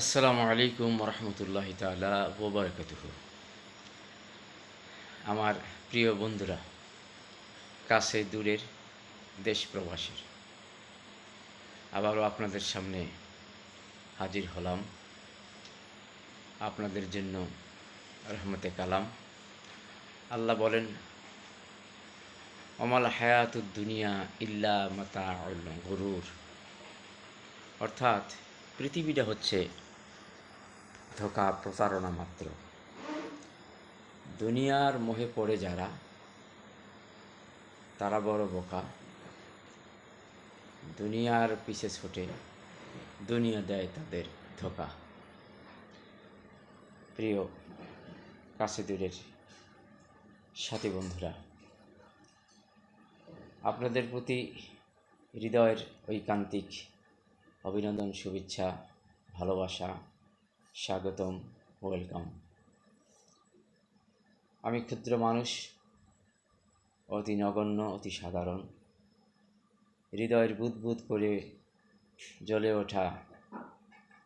আসসালামু আলাইকুম রহমতুল্লাহ তালা ওবরকাতুহ। আমার প্রিয় বন্ধুরা, কাছে দূরের দেশ প্রবাসীর, আবারও আপনাদের সামনে হাজির হলাম। আপনাদের জন্য রহমতে কালাম। আল্লাহ বলেন অমাল হায়াতুদ দুনিয়া ইল্লা মাতা গরুর। অর্থাৎ পৃথিবীটা হচ্ছে ধোকা প্রতারণা মাত্র। দুনিয়ার মোহে পড়ে যারা, তারা বড় বোকা। দুনিয়ার পিছে ছোটে, দুনিয়া দেয় তাদের ধোকা। প্রিয় কাছে দূরের সাথী বন্ধুরা, আপনাদের প্রতি হৃদয়ের ঐকান্তিক অভিনন্দন, শুভেচ্ছা, ভালোবাসা, স্বাগতম, ওয়েলকাম। আমি ক্ষুদ্র মানুষ, অতি নগণ্য, অতি সাধারণ। হৃদয়ের বুদবুদ করে জ্বলে ওঠা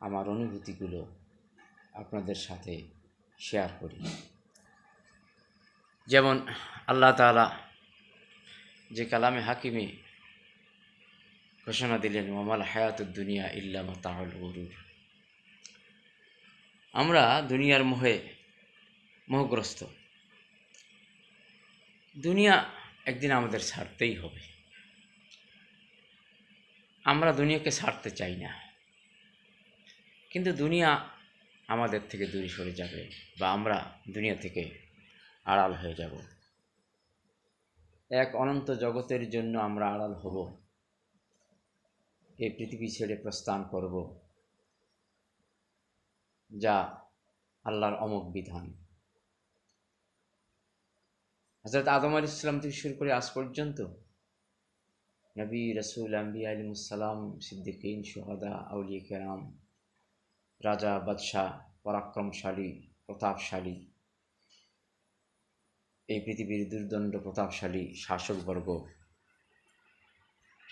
আমার অনুভূতিগুলো আপনাদের সাথে শেয়ার করি। যেমন আল্লাহ তাআলা যে কালামে হাকিমে ঘোষণা দিলেন, ওমাল হায়াতুদ দুনিয়া ইল্লামা তাহল গরুর। আমরা দুনিয়ার মোহে, মোহগ্রস্ত। দুনিয়া একদিন আমাদের ছাড়তেই হবে। আমরা দুনিয়াকে ছাড়তে চাই না। কিন্তু দুনিয়া আমাদের থেকে দূরে সরে যাবে বা আমরা দুনিয়া থেকে আড়াল হয়ে যাব। এক অনন্ত জগতের জন্য আমরা আড়াল হব। এই পৃথিবী ছেড়ে প্রস্থান করব, যা আল্লাহর অমক বিধান। হজরত আদম আলী ইসলাম থেকে শুরু করে আজ পর্যন্ত নবী, রসুল আম্বি আলিমুসালাম সিদ্দিকিন সোহাদা আউলিয়া কেরাম, রাজা, বাদশাহ, পরাক্রমশালী, প্রতাপশালী, এই পৃথিবীর দুর্দণ্ড প্রতাপশালী শাসকবর্গ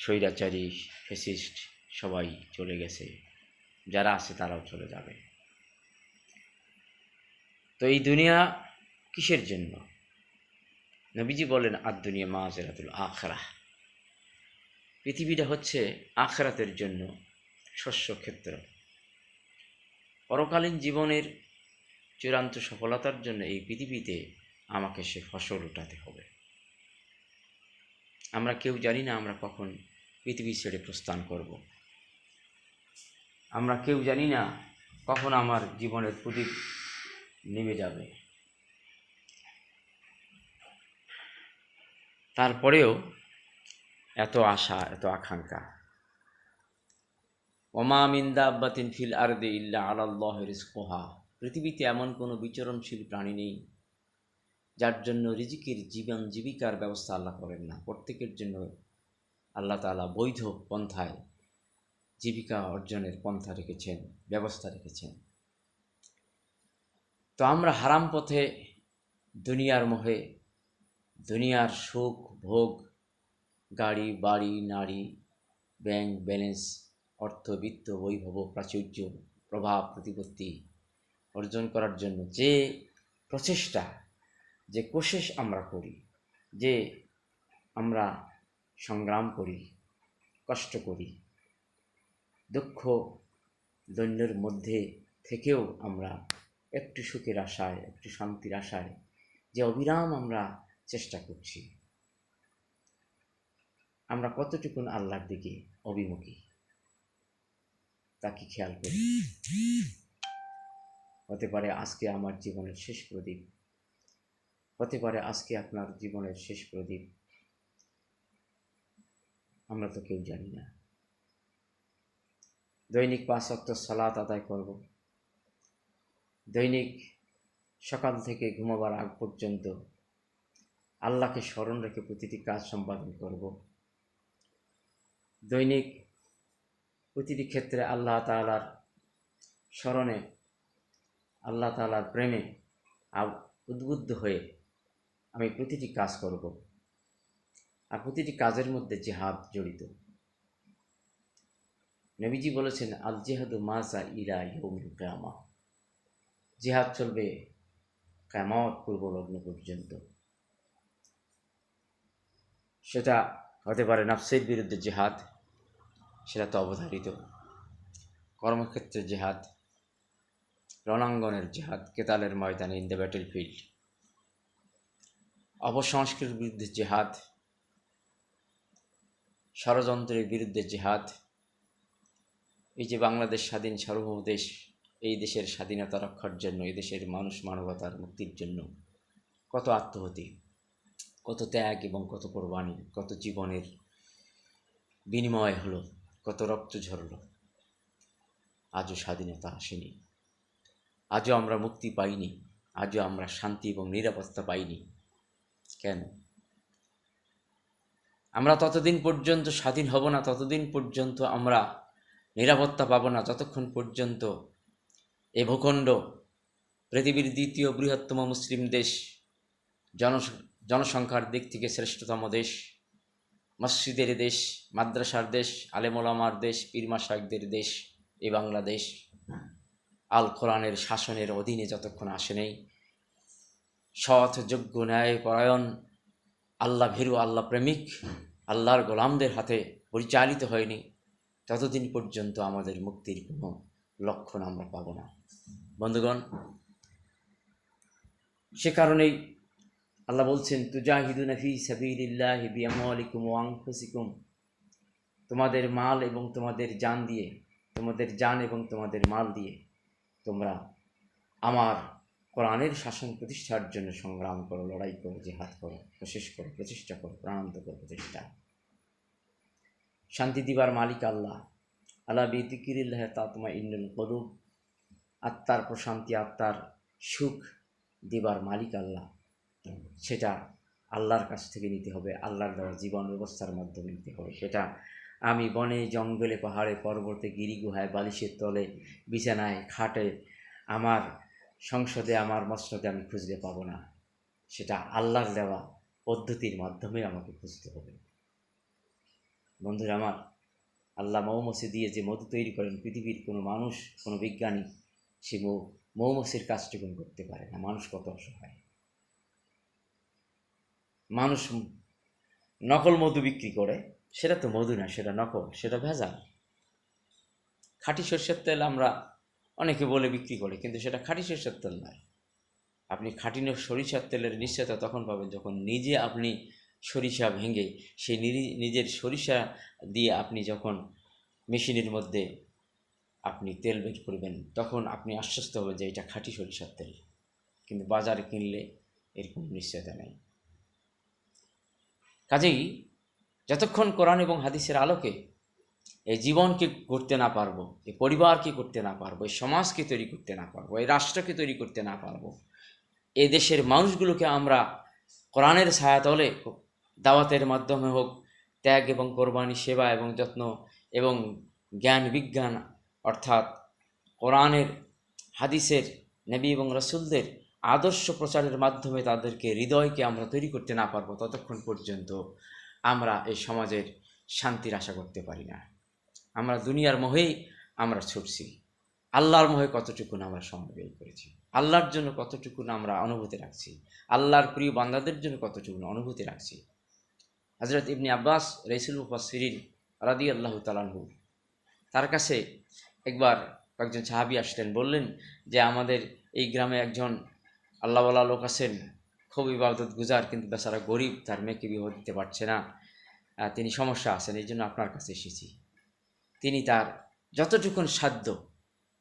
স্বৈরাচারী ফেসিস্ট সবাই চলে গেছে। যারা আছে তারাও চলে যাবে। তো এই দুনিয়া কিসের জন্য? নবীজি বলেন আর দুনিয়া মা জেরাতুল আখরা পৃথিবীটা হচ্ছে আখরাতের জন্য শস্য ক্ষেত্র। পরকালীন জীবনের চূড়ান্ত সফলতার জন্য এই পৃথিবীতে আমাকে সে ফসল উঠাতে হবে। আমরা কেউ জানি না আমরা কখন পৃথিবী ছেড়ে প্রস্থান করব। আমরা কেউ জানি না কখন আমার জীবনের প্রদীপ নেমে যাবে। তারপরেও এত আশা, এত আকাঙ্ক্ষা। ওমা মিন্দা আব্বাতিন ফিল আরদে ইল্লা আলাল্লাহ রিজকোহা। পৃথিবীতে এমন কোনো বিচরণশীল প্রাণী নেই, যার জন্য রিজিকের জীবন জীবিকার ব্যবস্থা আল্লাহ করেন না। প্রত্যেকের জন্য আল্লাহ তালা বৈধ পন্থায় জীবিকা অর্জনের পন্থা রেখেছেন, ব্যবস্থা রেখেছেন। তো আমরা হারাম পথে দুনিয়ার মোহে, দুনিয়ার সুখ, ভোগ, গাড়ি, বাড়ি, নারী, ব্যাংক ব্যালেন্স, অর্থ, বিত্ত, বৈভব, প্রাচুর্য, প্রভাব, প্রতিপত্তি অর্জন করার জন্য যে প্রচেষ্টা, যে কোশেষ আমরা করি, যে আমরা সংগ্রাম করি, কষ্ট করি। দুঃখ দৈন্যের মধ্যে থেকেও আমরা একটু সুখের আশায়, একটু শান্তির আশায় যে অবিরাম আমরা চেষ্টা করছি। আমরা কতটুকুন আল্লাহর দিকে অভিমুখী, তা কি খেয়াল করি? হতে পারে আজকে আমার জীবনের শেষ প্রদীপ, হতে পারে আজকে আপনার জীবনের শেষ প্রদীপ আমরা তো কেউ জানি না। দৈনিক পাঁচ অক্ট সালাত আদায় করব। দৈনিক সকাল থেকে ঘুমাবার আগ পর্যন্ত আল্লাহকে স্মরণ রেখে প্রতিটি কাজ সম্পাদন করব। দৈনিক প্রতিটি ক্ষেত্রে আল্লাহ তালার স্মরণে, আল্লাহ তালার প্রেমে উদ্বুদ্ধ হয়ে আমি প্রতিটি কাজ করব। আর প্রতিটি কাজের মধ্যে জেহাদ জড়িত। নবীজি বলেছেন আল জেহাদু মাজা ইলা ইয়ৌমিল কেয়ামা। জেহাদ চলবে কেয়ামত পূর্ব লগ্ন পর্যন্ত। সেটা হতে পারে নাফসের বিরুদ্ধে জেহাদ, সেটা তো অবধারিত। কর্মক্ষেত্রে জেহাদ, রণাঙ্গনের জেহাদ, কেতালের ময়দানে ইন দ্য ব্যাটেল ফিল্ড অপসংস্কৃতির বিরুদ্ধে জেহাদ ষড়যন্ত্রের বিরুদ্ধে জেহাদ, এই যে বাংলাদেশ স্বাধীন সার্বভৌম দেশ এই দেশের স্বাধীনতা রক্ষার জন্য, এই দেশের মানুষ মানবতার মুক্তির জন্য কত আত্মহতি কত ত্যাগ এবং কত কোরবানি, কত জীবনের বিনিময় হলো, কত রক্ত ঝরলো। আজও স্বাধীনতা আসেনি। আজও আমরা মুক্তি পাইনি। আজও আমরা শান্তি এবং নিরাপত্তা পাইনি। কেন? আমরা ততদিন পর্যন্ত স্বাধীন হব না, ততদিন পর্যন্ত আমরা নিরাপত্তা পাবো না, যতক্ষণ পর্যন্ত এ ভূখণ্ড, পৃথিবীর দ্বিতীয় বৃহত্তম মুসলিম দেশ, জন, জনসংখ্যার দিক থেকে শ্রেষ্ঠতম দেশ, মসজিদের দেশ, মাদ্রাসার দেশ আলেমোলামার দেশ পীরমা শাকদের দেশ, এ বাংলাদেশ। আল কোরআনের শাসনের অধীনে যতক্ষণ আসে নেই, সৎ, যোগ্য ন্যায় পরায়ণ আল্লাহ ভীরু, আল্লাহ প্রেমিক, আল্লাহর গোলামদের হাতে পরিচালিত হয়নি, ততদিন পর্যন্ত আমাদের মুক্তির কোনো লক্ষণ আমরা পাব না। বন্ধুগণ, সে কারণেই আল্লাহ বলছেন, তুজাহিদুন ফি সাবিলিল্লাহ বিআমওয়ালিকুম ওয়া আনফুসিকুম। তোমাদের মাল এবং তোমাদের জান দিয়ে, তোমাদের জান এবং তোমাদের মাল দিয়ে তোমরা আমার কোরআনের শাসন প্রতিষ্ঠার জন্য সংগ্রাম করো, লড়াই করো, জেহাদ করো, প্রশেষ করো প্রচেষ্টা করো, প্রাণান্ত করো প্রচেষ্টা শান্তি দিবার মালিক আল্লাহ। আল্লাহ বিদিকিরিল্লাহ তাতমা ইন্নুল কলুব। আত্মার প্রশান্তি, আত্মার সুখ দিবার মালিক আল্লাহ। সেটা আল্লাহর কাছ থেকে নিতে হবে, আল্লাহর দেওয়া জীবন ব্যবস্থার মাধ্যমে নিতে হবে। সেটা আমি বনে, জঙ্গলে, পাহাড়ে, পর্বতে, গিরিগুহায়, বালিশের তলে, বিছানায়, খাটে, আমার সংসদে আমার মসনদে আমি খুঁজতে পাবো না। সেটা আল্লাহর দেওয়া পদ্ধতির মাধ্যমে আমাকে খুঁজতে হবে। বন্ধুরা আমার, আল্লাহ মৌমসি দিয়ে যে মধু তৈরি করেন, পৃথিবীর কোনো মানুষ, কোনো বিজ্ঞানী, সে মৌ মৌমসির কাজটুকুন করতে পারে না। মানুষ কত অসহায়। মানুষ নকল মধু বিক্রি করে, সেটা তো মধু না, সেটা নকল, সেটা ভেজাল। খাঁটি সর্ষের তেল আমরা অনেকে বলে বিক্রি করে, কিন্তু সেটা খাঁটি সরিষার তেল নয়। আপনি খাঁটি সরিষার তেলের নিশ্চয়তা তখন পাবেন যখন নিজে আপনি সরিষা ভেঙে, সেই নিজের সরিষা দিয়ে আপনি যখন মেশিনের মধ্যে আপনি তেল বের করবেন, তখন আপনি আশ্বস্ত হবেন যে এটা খাঁটি সরিষার তেল। কিন্তু বাজারে কিনলে এরকম নিশ্চয়তা নেই। কাজেই যতক্ষণ কোরআন এবং হাদিসের আলোকে এই জীবনকে করতে না পারব, এই পরিবারকে করতে না পারব, এই সমাজকে তৈরি করতে না পারব, এই রাষ্ট্রকে তৈরি করতে না পারব। এ দেশের মানুষগুলোকে আমরা কোরআনের ছায়াতলে দাওয়াতের মাধ্যমে হোক, ত্যাগ এবং কোরবানি সেবা এবং যত্ন এবং জ্ঞান, বিজ্ঞান, অর্থাৎ কোরআনের, হাদিসের, নবী এবং রসুলদের আদর্শ প্রচারের মাধ্যমে তাদেরকে হৃদয়কে আমরা তৈরি করতে না পারব, ততক্ষণ পর্যন্ত আমরা এই সমাজের শান্তির আশা করতে পারি না। আমরা দুনিয়ার মোহেই আমরা ছুটছি। আল্লাহর মোহে কতটুকুন আমরা সময় করেছি? আল্লাহর জন্য কতটুকুন আমরা অনুভূতি রাখছি? আল্লাহর প্রিয় বান্দাদের জন্য কতটুকুন অনুভূতি রাখছি? হজরত ইবনি আব্বাস রইসুল মুফাসিরিন রাদি আল্লাহ তালাহু তার কাছে একবার কয়েকজন সাহাবি আসলেন, বললেন যে, আমাদের এই গ্রামে একজন আল্লাহওয়ালা লোক আছেন, খুব ইবাদত গুজার, কিন্তু বেচারা গরিব, তার মেয়েকে বিবাহ দিতে পারছে না। তিনি সমস্যা আছেন, এই জন্য আপনার কাছে এসেছি। তিনি তার যতটুকুন সাধ্য,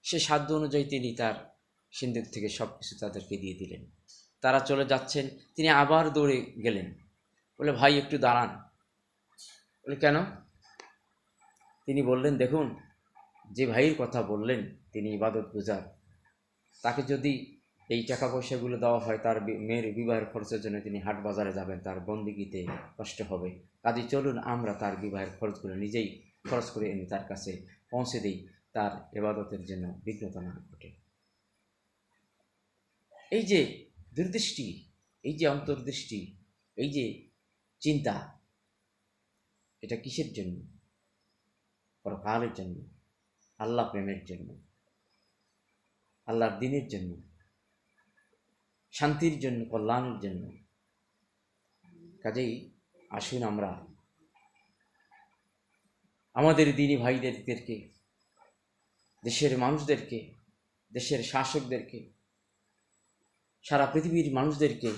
সে সাধ্য অনুযায়ী তিনি তার সিন্ধুক থেকে সব কিছু তাদেরকে দিয়ে দিলেন। তারা চলে যাচ্ছেন, তিনি আবার দৌড়ে গেলেন। বলে, ভাই, একটু দাঁড়ান। বলে, কেন? তিনি বললেন, দেখুন, যে ভাইয়ের কথা বললেন, তিনি ইবাদত গুজার। তাকে যদি এই টাকা পয়সাগুলো দেওয়া হয়, তার মেয়ের বিবাহের খরচের জন্য তিনি হাট বাজারে যাবেন, তার বন্দিগিতে কষ্ট হবে। কাজে চলুন, আমরা তার বিবাহের খরচগুলো নিজেই খরচ করে এনে তার কাছে পৌঁছে দিই, তার এবাদতের জন্য বিঘ্নতা না ঘটে। এই যে দূরদৃষ্টি, এই যে অন্তর্দৃষ্টি, এই যে চিন্তা, এটা কিসের জন্য? পরকালের জন্য, আল্লাহ প্রেমের জন্য, আল্লাহর দিনের জন্য, শান্তির জন্য, কল্যাণের জন্য। কাজেই আসুন আমরা আমাদের দিনী ভাইদেরকে, দেশের মানুষদেরকে, দেশের শাসকদেরকে, সারা পৃথিবীর মানুষদেরকে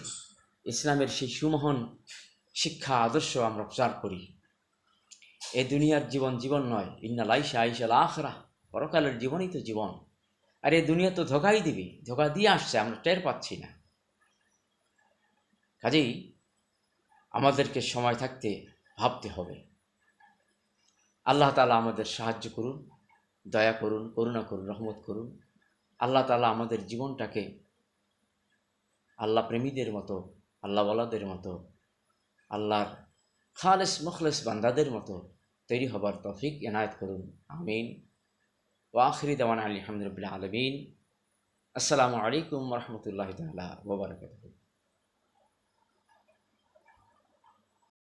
ইসলামের সেই সুমহান শিক্ষা, আদর্শ আমরা প্রচার করি। এ দুনিয়ার জীবন জীবন নয়, ইন্না লাইসা আইসাল আখরা, পরকালের জীবনই তো জীবন। আর এই দুনিয়া তো ধোকাই দিবি, ধোকা দিয়ে আসছে, আমরা টের পাচ্ছি না। কাজেই আমাদেরকে সময় থাকতে ভাবতে হবে। আল্লাহ তালা আমাদের সাহায্য করুন, দয়া করুন, করুণা করুন, রহমত করুন। আল্লাহ তালা আমাদের জীবনটাকে আল্লাহ প্রেমীদের মতো আল্লাহওয়ালাদের মতো, আল্লাহর খালেস মুখলেস বান্দাদের মতো তৈরি হবার তফিক এনায়ত করুন। আমিন। ওয়াখিরি দেওয়ান আলী আলহামদুলিল্লাহ আলমিন। আসসালামু আলাইকুম রহমতুল্লাহ তালা ওবরাকাতুহ